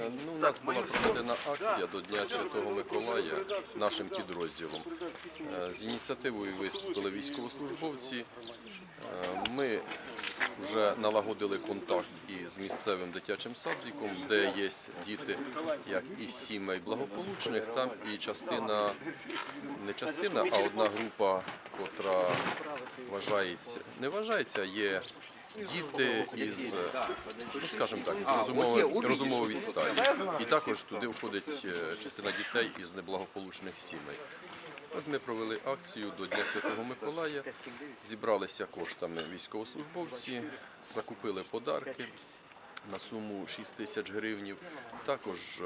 Е, Ну, у нас була проведена акція до Дня Святого Миколая нашим підрозділом. Е, З ініціативою виступили військовослужбовці. Е, Ми вже налагодили контакт із місцевим дитячим садиком, де є діти як із сімей благополучних, там і частина, не частина, а одна група, котра вважається, не вважається, є діти із, ну скажімо так, з розумової, розумової відсталі. І також туди входить е, частина дітей із неблагополучних сімей. От ми провели акцію до Дня Святого Миколая, зібралися коштами військовослужбовці, закупили подарки на суму 6 тисяч гривнів. Також е,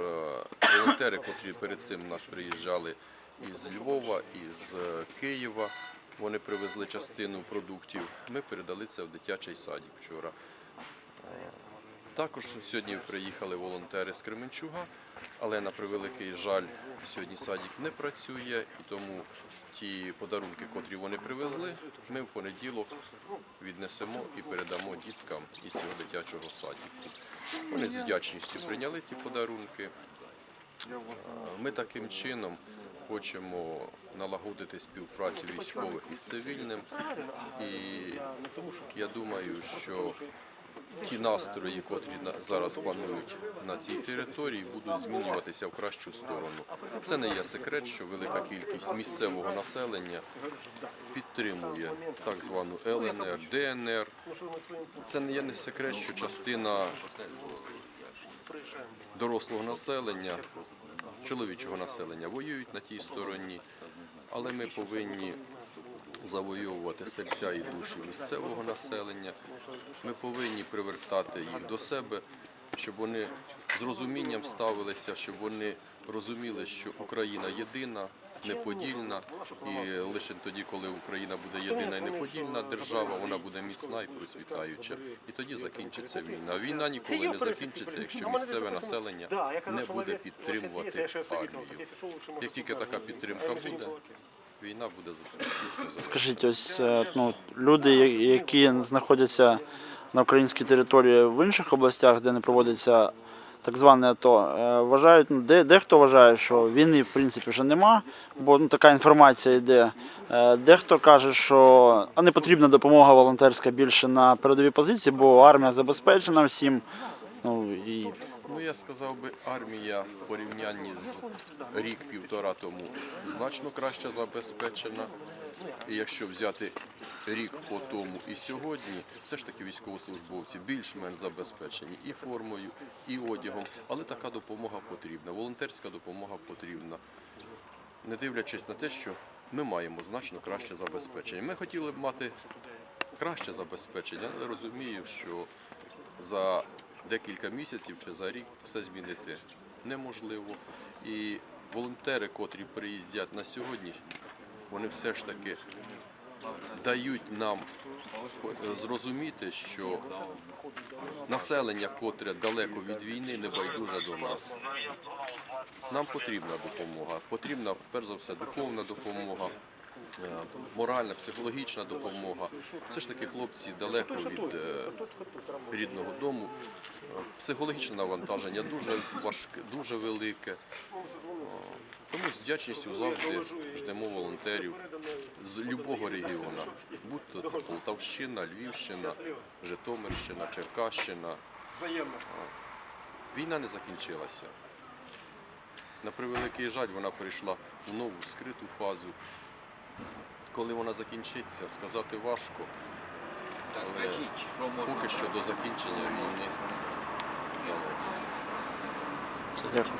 волонтери, котрі перед цим у нас приїжджали із Львова, із е, Києва, вони привезли частину продуктів. Ми передали це в дитячий садик вчора. Також сьогодні приїхали волонтери з Кременчуга, але на превеликий жаль, сьогодні садик не працює, і тому ті подарунки, котрі вони привезли, ми в понеділок віднесемо і передамо діткам із цього дитячого садіку. Вони з вдячністю прийняли ці подарунки. Е, Ми таким чином хочемо налагодити співпрацю військових із цивільним. І я думаю, що ті настрої, котрі зараз панують на цій території, будуть змінюватися в кращу сторону. Це не є секрет, що велика кількість місцевого населення підтримує так звану ЛНР, ДНР. Це не є не секрет, що частина дорослого населення, чоловічого населення воюють на тій стороні, але ми повинні завоювати серця і душі місцевого населення. Ми повинні привертати їх до себе, щоб вони з розумінням ставилися, щоб вони розуміли, що Україна єдина, неподільна, і лише тоді, коли Україна буде єдина і неподільна держава, вона буде міцна і процвітаюча. І тоді закінчиться війна. Війна ніколи не закінчиться, якщо місцеве населення не буде підтримувати армію. Як тільки така підтримка буде, війна буде завершена. Скажіть, ось е, ну, люди, які знаходяться на українській території в інших областях, де не проводиться так зване АТО, е, вважають, ну, де, дехто вважає, що війни в принципі вже нема, бо ну, така інформація йде. Е, Дехто каже, що не потрібна допомога волонтерська більше на передовій позиції, бо армія забезпечена всім. Ну, і Ну, я сказав би, армія в порівнянні з рік-півтора тому значно краще забезпечена. І якщо взяти рік по тому і сьогодні, все ж таки військовослужбовці більш-менш забезпечені і формою, і одягом, але така допомога потрібна, волонтерська допомога потрібна. Не дивлячись на те, що ми маємо значно краще забезпечення. Ми хотіли б мати краще забезпечення, але розумію, що за декілька місяців чи за рік все змінити неможливо. І волонтери, котрі приїздять на сьогодні, вони все ж таки дають нам зрозуміти, що населення, котре далеко від війни, не байдуже до нас. Нам потрібна допомога. Потрібна, перш за все, духовна допомога, моральна, психологічна допомога. Все ж таки хлопці далеко від е, рідного дому. Е, Психологічне навантаження дуже важке, дуже велике. Тому з вдячністю завжди ждемо волонтерів з будь-якого регіону, будь то це Полтавщина, Львівщина, Житомирщина, Черкащина. Війна не закінчилася. На превеликий жаль, вона перейшла в нову скриту фазу. Коли вона закінчиться, сказати важко. Але поки що до закінчення війни дякую.